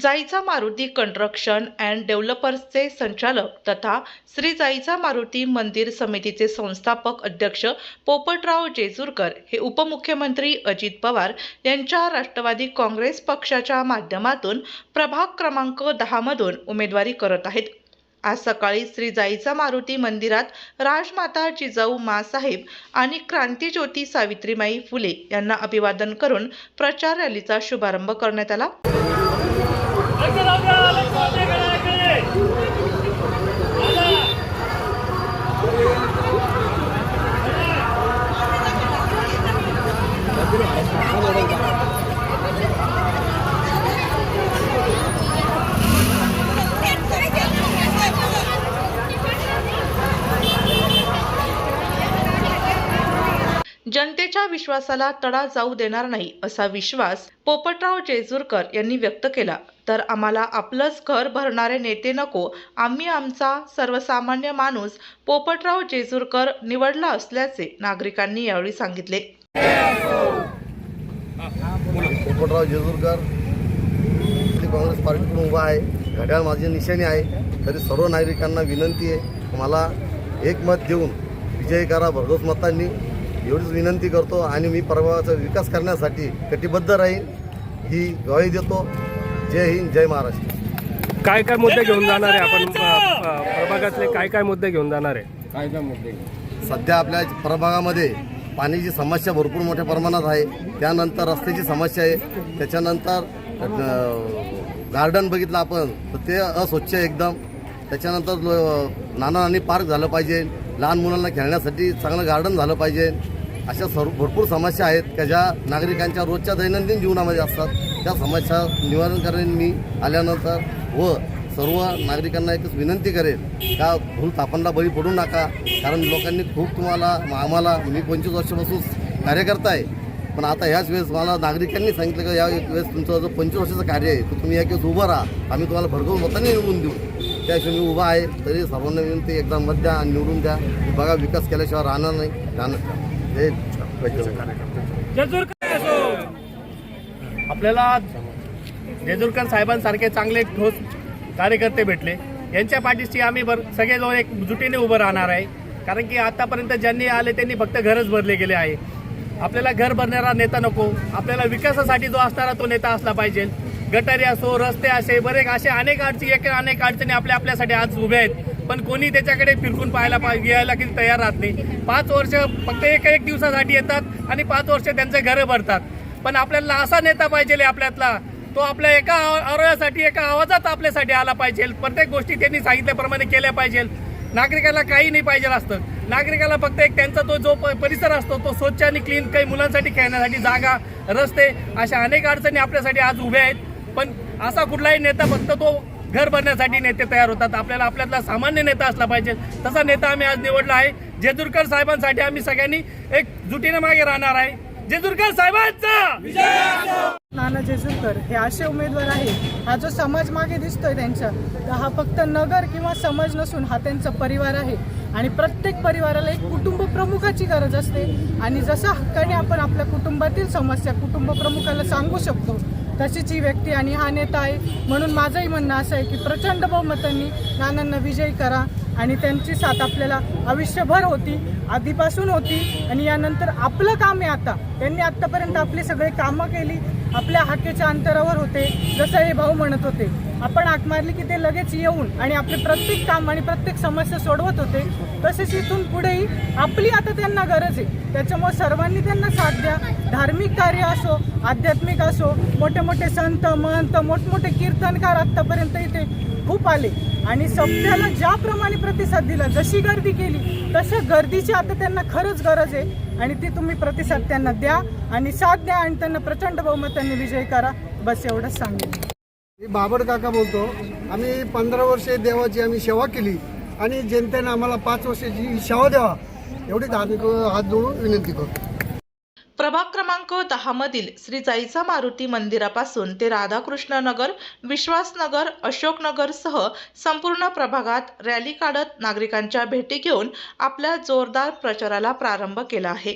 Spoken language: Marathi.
जाईचा मारुती कन्स्ट्रक्शन अँड डेव्हलपर्सचे संचालक तथा श्री जाईचा मारुती मंदिर समितीचे संस्थापक अध्यक्ष पोपटराव जेजूरकर हे उपमुख्यमंत्री अजित पवार यांच्या राष्ट्रवादी काँग्रेस पक्षाच्या माध्यमातून प्रभाग क्रमांक दहामधून उमेदवारी करत आहेत. आज सकाळी श्री जाईचा मारुती मंदिरात राजमाता जिजाऊ मासाहेब आणि क्रांतीज्योती सावित्रीमाई फुले यांना अभिवादन करून प्रचार रॅलीचा शुभारंभ करण्यात आला. 来哥老铁来各那个 जनतेच्या विश्वासाला तडा जाऊ देणार नाही असा विश्वास पोपटराव जेजूरकर यांनी व्यक्त केला. तर आम्हाला आपलंच घर भरणारे नेते नको. आम्ही आमचा सर्वसामान्य माणूस पोपटराव जेजूरकर निवडला असल्याचे नागरिकांनी यावेळी सांगितले. पोपटराव जेजूरकर काँग्रेस पार्टीकडून उभा आहे. घड्याळ माझी निशाणी आहे. तरी सर्व नागरिकांना विनंती आहे मला एक मत देऊन विजय करा भरघोस मतांनी. एवढीच विनंती करतो आणि मी प्रभावाचा विकास करण्यासाठी कटिबद्ध राहीन ही ग्वाही देतो. जय हिंद जय महाराष्ट्र. काय काय मुद्दे घेऊन जाणार आहे आपण प्रभागातले काय काय मुद्दे घेऊन जाणार आहे? काय काय मुद्दे? सध्या आपल्या प्रभागामध्ये पाण्याची समस्या भरपूर मोठ्या प्रमाणात आहे. त्यानंतर रस्त्याची समस्या आहे. त्याच्यानंतर गार्डन बघितलं आपण तर ते अस्वच्छ आहे एकदम. त्याच्यानंतर लो- नाना नानी पार्क झालं पाहिजे. लहान मुलांना खेळण्यासाठी चांगलं गार्डन झालं पाहिजे. अशा सर्व भरपूर समस्या आहेत त्या ज्या नागरिकांच्या रोजच्या दैनंदिन जीवनामध्ये असतात. त्या समस्या निवारण करेन मी आल्यानंतर व सर्व नागरिकांना एकच विनंती करेन का भूल तापनला बळी पडू नका. कारण लोकांनी खूप तुम्हाला आम्हाला मी पंचवीस वर्षापासून कार्यकर्ता आहे पण आता ह्याच वेळेस मला नागरिकांनी सांगितलं का या वेळेस तुमचं जो पंचवीस वर्षाचं कार्य आहे तर तुम्ही या वेळेस उभं राहा. आम्ही तुम्हाला भडकवून मताने निवडून देऊ. त्याशिवाय मी उभा आहे तरी सर्वांना विनंती एकदा मत द्या आणि निवडून द्या. बघा विकास केल्याशिवाय राहणार नाही. राहणार म्हणजे हे आपल्याला जेजुरकर साहेबांसारखे चांगले ठोस कार्यकर्ते भेटले. यांच्या पाठीशी आम्ही बर सगळेजण एक जुटीने उभं राहणार आहे. कारण की आतापर्यंत ज्यांनी आले त्यांनी फक्त घरच भरले गेले आहे. आपल्याला घर भरणारा नेता नको. आपल्याला विकासासाठी जो असणारा तो नेता असला पाहिजे. गटारी असो रस्ते असे बरेच असे अनेक अडचणी एक अनेक अडचणी आपल्या आपल्यासाठी आज उभ्या आहेत. पण कोणी त्याच्याकडे फिरकून पाहायला पाहिजे यायला की तयार राहत नाही. पाच वर्ष फक्त एक एक दिवसासाठी येतात आणि पाच वर्ष त्यांचे घरं भरतात. पण आपल्याला असा नेता पाहिजे आपल्यातला. तो आपल्या एका आरोग्यासाठी एका आवाजात आपल्यासाठी आला पाहिजे. प्रत्येक गोष्टी त्यांनी सांगितल्याप्रमाणे केल्या पाहिजे. नागरिकाला काही नाही पाहिजे असतं. नागरिकाला फक्त एक त्यांचा तो जो प- परिसर असतो तो स्वच्छ आणि क्लीन काही मुलांसाठी खेळण्यासाठी जागा रस्ते अशा अनेक अडचणी आपल्यासाठी आज उभ्या आहेत. पण असा कुठलाही नेता फक्त तो घर भरण्यासाठी नेते तयार होतात. आपल्याला आपल्यातला सामान्य नेता असला पाहिजे. तसा नेता आम्ही आज निवडला आहे. जेजुरकर साहेबांसाठी आम्ही सगळ्यांनी एक जुटीने मागे राहणार आहे. जेजुरकर साहेबांचा! नाना जेजुरकर हे असे उमेदवार आहे हा जो समाज मागे दिसतोय त्यांच्या तर हा फक्त नगर किंवा समाज नसून हा त्यांचा परिवार आहे. आणि प्रत्येक परिवाराला एक कुटुंब प्रमुखाची गरज असते. आणि जसं हक्काने आपण आपल्या कुटुंबातील समस्या कुटुंब प्रमुखाला सांगू शकतो तशीच ही व्यक्ती आणि हा नेता आहे. म्हणून माझंही म्हणणं असं आहे की प्रचंड बहुमतांनी नानांना विजयी करा आणि त्यांची साथ आपल्याला आयुष्यभर होती आधीपासून होती आणि यानंतर आपलं काम आहे आता. त्यांनी आत्तापर्यंत आपली सगळी कामं केली आपल्या हाकेच्या अंतरावर होते जसं हे भाऊ म्हणत होते. आपण हाक मारली की ते लगेच येऊन आणि आपले प्रत्येक काम आणि प्रत्येक समस्या सोडवत होते. तसेच इथून पुढेही आपली आता त्यांना गरज आहे. त्याच्यामुळे सर्वांनी त्यांना साथ द्या. धार्मिक कार्य असो आध्यात्मिक असो मोठे मोठे संत महंत मोठमोठे कीर्तनकार आत्तापर्यंत इथे खूप आले. आणि सभ्याला ज्याप्रमाणे प्रतिसाद दिला जशी गर्दी केली तशा गर्दीची आता त्यांना खरंच गरज आहे. आणि ती तुम्ही प्रतिसाद त्यांना द्या आणि साथ द्या आणि त्यांना प्रचंड बहुमतांनी विजय करा. बस एवढंच सांगेन. मी बाबर काका बोलतो. आम्ही पंधरा वर्षे देवाची आम्ही सेवा केली आणि जनतेने आम्हाला पाच वर्षाची सेवा द्यावा. एवढी धार्मिक हात जोडून विनंती करतो. प्रभाग क्रमांक दहा मधील श्री जाईचा मारुती मंदिरापासून ते राधाकृष्ण नगर विश्वासनगर अशोकनगर सह संपूर्ण प्रभागात रॅली काढत नागरिकांच्या भेटी घेऊन आपल्या जोरदार प्रचाराला प्रारंभ केला आहे.